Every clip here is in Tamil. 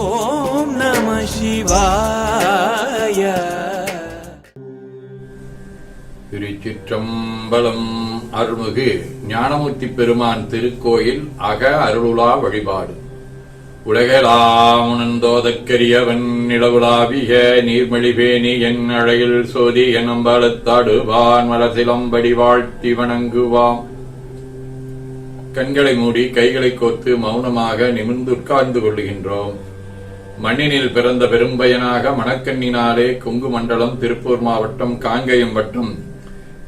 ஓம் நம சிவாய. திருச்சிற்றம்பலம் அருள்மிகு ஞானமூர்த்தி பெருமான் திருக்கோயில் அக அருளுலா வழிபாடு. உலகலாம் உணர்ந்தோதற்கரியவன் நிலவுலாவிய நீர்மழிபேணி என் அழையில் சோதி என் அம்பலத்தாடுவான் மலசிலம்படி வாழ்த்தி வணங்குவாம். கண்களை மூடி கைகளை கோத்து மௌனமாக நிமிர்ந்து உட்கார்ந்து கொள்கின்றோம் மண்ணினில் பிறந்த பெரும்பயனாக மணக்கண்ணினாலே கொங்கு மண்டலம் திருப்பூர் மாவட்டம் காங்கயம் வட்டம்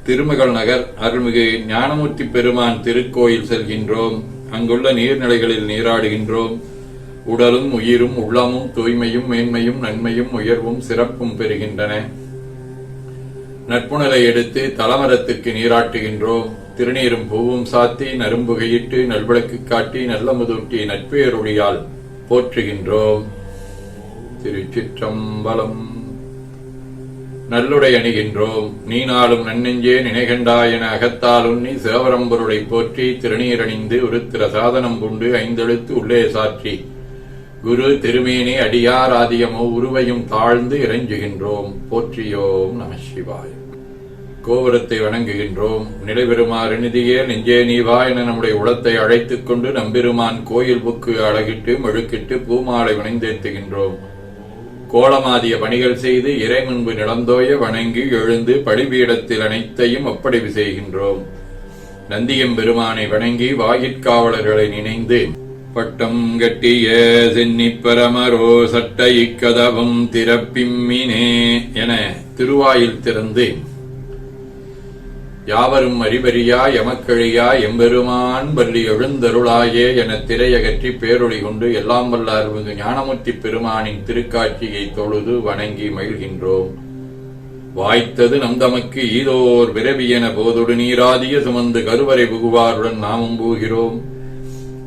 திருமகள் நகர் அருள்மிகு ஞானமூர்த்தி பெருமான் திருக்கோயில் செல்கின்றோம். அங்குள்ள நீர்நிலைகளில் நீராடுகின்றோம். உடலும் உயிரும் உள்ளமும் தூய்மையும் மேன்மையும் நன்மையும் உயர்வும் சிறப்பும் பெறுகின்றன. நட்புணலை எடுத்து தலமரத்துக்கு நீராட்டுகின்றோம். திருநீரும் பூவும் சாத்தி நரும்புகையிட்டு நல்விளக்கு காட்டி நல்ல முதூட்டி நட்பேரொழியால் போற்றுகின்றோம். திருச்சிற்றம்பலம். நல்லுடை அணிகின்றோம் நீ நாளும் நன்னெஞ்சே நினைகண்டாய் என அகத்தால் உண்ணி சிவபரம்பொருளை போற்றி திருநீரணிந்து உருத்திர சாதனம் கொண்டு ஐந்தெழுத்து உள்ளே சாற்றி. குரு திருமேனி அடியார் ஆதியமோ உருவையும் தாழ்ந்து இறைஞ்சுகின்றோம் போற்றியோம் நம சிவாய். கோபுரத்தை வணங்குகின்றோம் நிலைபெறுமாறு நிதியே நெஞ்சே நீவா என நம்முடைய உளத்தை அழைத்துக் கொண்டு நம்பெருமான் கோயில் புக்கு அழகிட்டு மெழுக்கிட்டு பூமாலை வினைந்தேத்துகின்றோம் கோலமாதிய பணிகள் செய்து இறை முன்பு நிலந்தோய வணங்கி எழுந்து பலிபீடத்தில் அனைத்தையும் ஒப்படைவு செய்கின்றோம். நந்தியம் பெருமானை வணங்கி வாயிற்காவலர்களை நினைந்து பட்டம் கட்டிய சென்னி பரமரோ சட்ட இக்கதவும் திறப்பிம்மினே என திருவாயில் திறந்து யாவரும் அறிவறியா எமக்கழியா எம்பெருமான் பள்ளி எழுந்தருளாயே என திரையகற்றி பேரொளி கொண்டு எல்லாம் வல்ல அருள்மிகு ஞானமூர்த்தி பெருமானின் திருக்காட்சியை தொழுது வணங்கி மகிழ்கின்றோம். வாய்த்தது நம் தமக்கு ஈதோர் விரவி என போதொடு நீராதிய சுமந்து கருவறை புகுவாருடன் நாமும் போகிறோம்.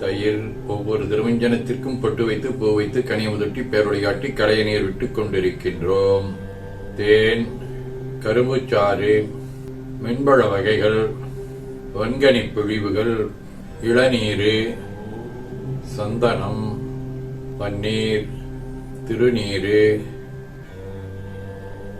தயிர் ஒவ்வொரு திருமஞ்சனத்திற்கும் பொட்டு வைத்து பூ வைத்து கனியமுதொட்டி பேரொளி காட்டி களைய நீர் விட்டு கொண்டிருக்கின்றோம். தேன் கரும்புச்சாறு மென்பழ வகைகள் வன்கனி பிழிவுகள் இளநீர் சந்தனம் பன்னீர் திருநீர்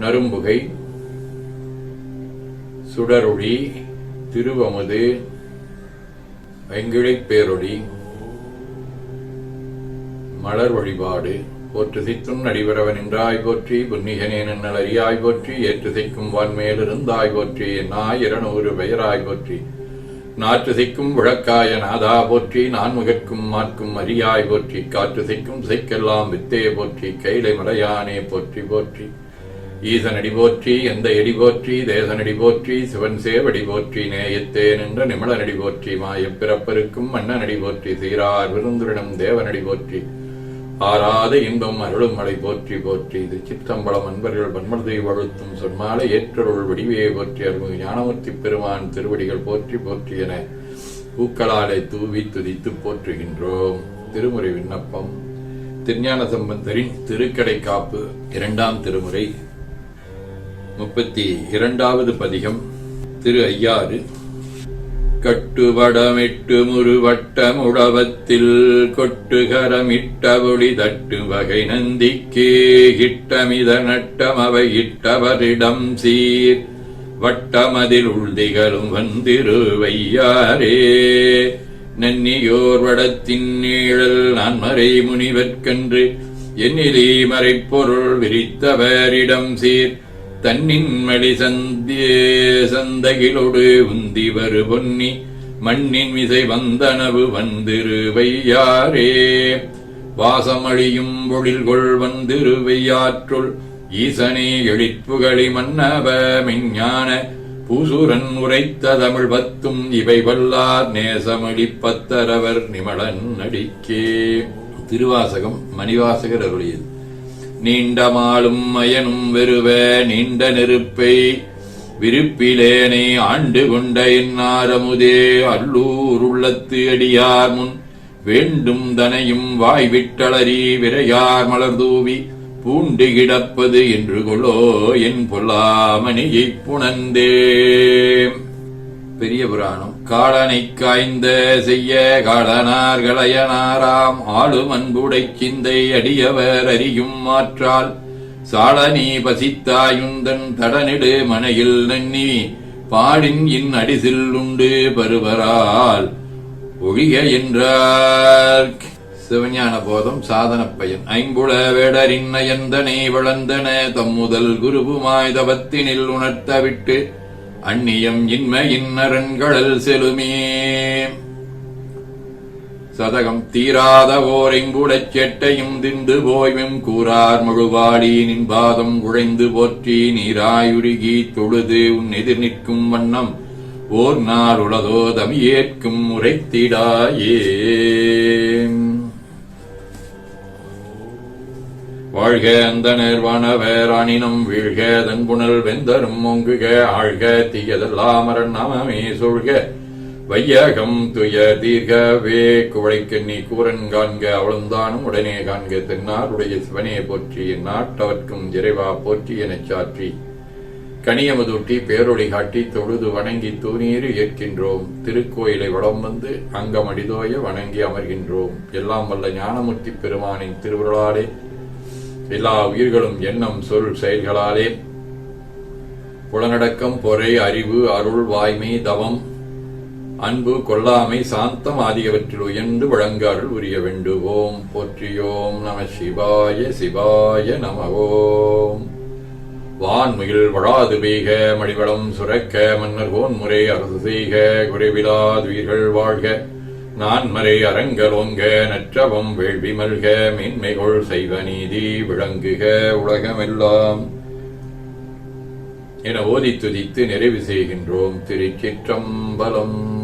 நரும்புகை சுடரொளி திருவமுது வெங்கிழைப் பேரொளி மலர் வழிபாடு போற்று சித்தும் என்றாய் நின்றாய் போற்றி புன்னிகனே நன்னல் அறியாய் போற்றி ஏற்று சிக்கும் வான்மேலிருந்தாய் போற்றி நாய் இருநூறு பெயராய் போற்றி. நாற்று சிக்கும் விளக்காய நாதா போற்றி நான்முகற்கும் மாற்கும் அரியாய் போற்றி காற்று சிக்கும் வித்தே போற்றி கைலை மலையானே போற்றி போற்றி. ஈசனடி போற்றி எந்த எடி போற்றி தேசனடி போற்றி சிவன் சேவடி போற்றி நேயத்தே நின்ற நிமலனடி போற்றி மாயப் பிறப்பருக்கும் மன்னனடி போற்றி சீரார் விருந்துரிடம் தேவனடி போற்றி ஆறாத இன்பம் அருளும் மலை போற்றி போற்றி இது சித்தம்பலம் அன்பர்கள் பன்மர்தை வழுத்தும் சொன்மாலை ஏற்றருள் வடிவையை போற்றி அருள்மிகு ஞானமூர்த்தி பெருமான் திருவடிகள் போற்றி போற்றி என பூக்களாலை தூவி துதித்து போற்றுகின்றோம். திருமுறை விண்ணப்பம். திருஞான சம்பந்தரின் திருக்கடை காப்பு இரண்டாம் திருமுறை. முப்பத்தி இரண்டாவது பதிகம் திரு ஐயாறு. கட்டுவடமிட்டு முருவட்டம் உடவத்தில் கொட்டுகரமிட்ட தட்டு வகை நந்திக்கே இட்டமித நட்டம் அவை இட்டவரிடம் சீர். வட்டமதில் உள்திகளும் வந்திருவையாரே நன்னியோர் வடத்தின் நீழல் நான்மறை முனிவர்க்கன்று என்னிலே மறைப்பொருள் விரித்தவரிடம் சீர். தன்னின் மடி சந்திய சந்தகிலோடு உந்தி வரு பொன்னி மண்ணின் மிசை வந்தனவு வந்திருவையாரே வாசமழியும் பொழில்கொள் வந்திருவையாற்றுள் ஈசனே எழிற்புகழி மன்னவ மெஞ்ஞான பூசுரன் உரைத்த தமிழ் பத்தும் இவை வல்லார் நேசமளி பத்தரவர் நிமலன் நடிக்கே. திருவாசகம் மணிவாசகர் அருளியது நீண்டமாலும் மயனும் வெறுவ நீண்ட நெருப்பை விருப்பிலேனை ஆண்டு கொண்ட இன்னாரமுதே அல்லூர் உள்ளத்து அடியார் முன் வேண்டும் தனையும் வாய் விட்டளறி விரையார் மலர்தூவி பூண்டு கிடப்பது என்று கொளோ என் பொல்லாமணியைப் புணந்தே பெரிய புராணம். காலனை காய்ந்த செய்ய காலனார் களையனாராம் ஆளும் அன்புடை சிந்தை அடியவர் அறியும் மாற்றால் சாளனி பசித்தாயுந்தன் தடனிடு மனையில் நன்னி. பாடின் இன் அடிசில் உண்டு பருவரால். ஒழிய என்றார். சிவஞான போதம் சாதன பயன். ஐம்புல வேடரின் நயந்தனை வளர்ந்தன. தம்முதல் குருவுமாய் தவத்தினில் உணர்த்த விட்டு அந்நியம் இன்மையின் அரண்களல் செலுமே. சதகம் தீராத ஓரைங்குடச் செட்டையும் திண்டு போய்வும் கூறார் முழுவாடி பாதம் குழைந்து போற்றி நீராயுருகி தொழுது உன் எதிர் நிற்கும் வண்ணம் ஓர் நாள் உளதோ தமியேற்கும் உரைத்திடாயே வாழ்க அந்த நேர்வான அணினம் வீழ்க தன்புணல் வெந்தரும் ஒங்குக ஆழ்க தீயதெல்லாம் நாமமே சொல்க வையகம் துய தீர்க வே குவளைக்கு நீ கூரன் காண்க அவளுந்தானும் உடனே காண்க தென்னாருடைய சிவனே போற்றி நாட்டவர்க்கும் இறைவா போற்றி எனச் சாற்றி. கனியமுதூட்டி பேரொழி காட்டி தொழுது வணங்கி தூணீறு ஏற்கின்றோம். திருக்கோயிலை வடம் வந்து அங்கமடிதோய வணங்கி அமர்கின்றோம். எல்லாம் வல்ல ஞானமூர்த்தி பெருமானின் திருவுருளாலே எல்லா உயிர்களும் எண்ணம் சொல் செயல்களாலே. புலனடக்கம் பொறை அறிவு அருள் வாய்மை தவம் அன்பு கொல்லாமை சாந்தம் ஆகியவற்றில் உயர்ந்து வழங்க உரிய வேண்டுவோம். போற்றியோம் நம சிவாய சிவாய நமவோம் வான்முகில் வழாது பெய்க மடிவளம் சுரக்க மன்னர் முறை அரசு செய்க குறைவிலாதுயிர்கள் வாழ்க. நான்மறை அரங்கலோங்க நற்றவம் வேள்வி மல்க மேன்மைகொள் செய்வ நீதி விளங்குக உலகமெல்லாம். என ஓதி துதித்து நிறைவு செய்கின்றோம் திருச்சிற்றம்பலம்.